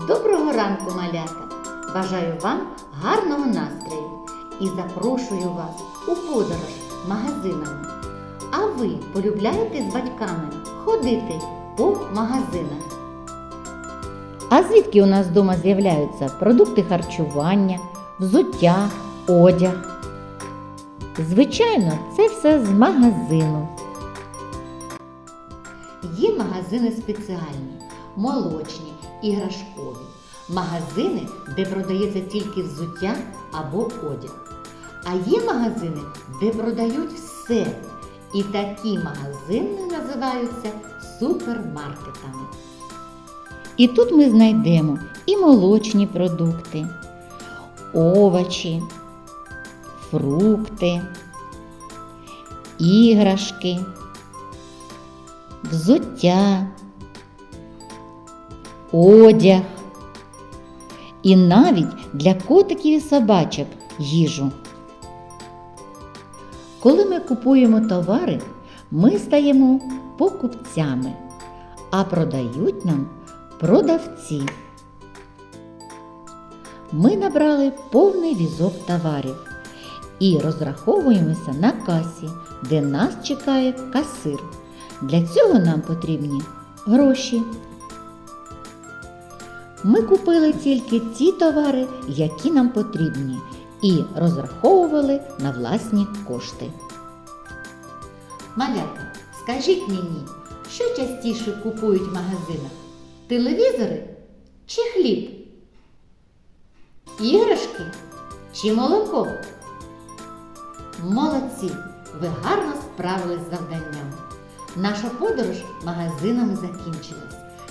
Доброго ранку, малята! Бажаю вам гарного настрою і запрошую вас у подорож магазинами. А ви полюбляєте з батьками ходити по магазинах? А звідки у нас вдома з'являються продукти харчування, взуття, одяг? Звичайно, це все з магазину. Є магазини спеціальні, молочні, іграшкові, магазини, де продається тільки взуття або одяг. А є магазини, де продають все. І такі магазини називаються супермаркетами. І тут ми знайдемо і молочні продукти, овочі, фрукти, іграшки, взуття, одяг і навіть для котиків і собачок їжу. Коли ми купуємо товари, ми стаємо покупцями, а продають нам продавці. Ми набрали повний візок товарів і розраховуємося на касі, де нас чекає касир. Для цього нам потрібні гроші. Ми купили тільки ті товари, які нам потрібні, і розраховували на власні кошти. Малята, скажіть мені, що частіше купують в магазинах? Телевізори чи хліб? Іграшки чи молоко? Молодці! Ви гарно справились з завданням. Наша подорож магазинами закінчилась.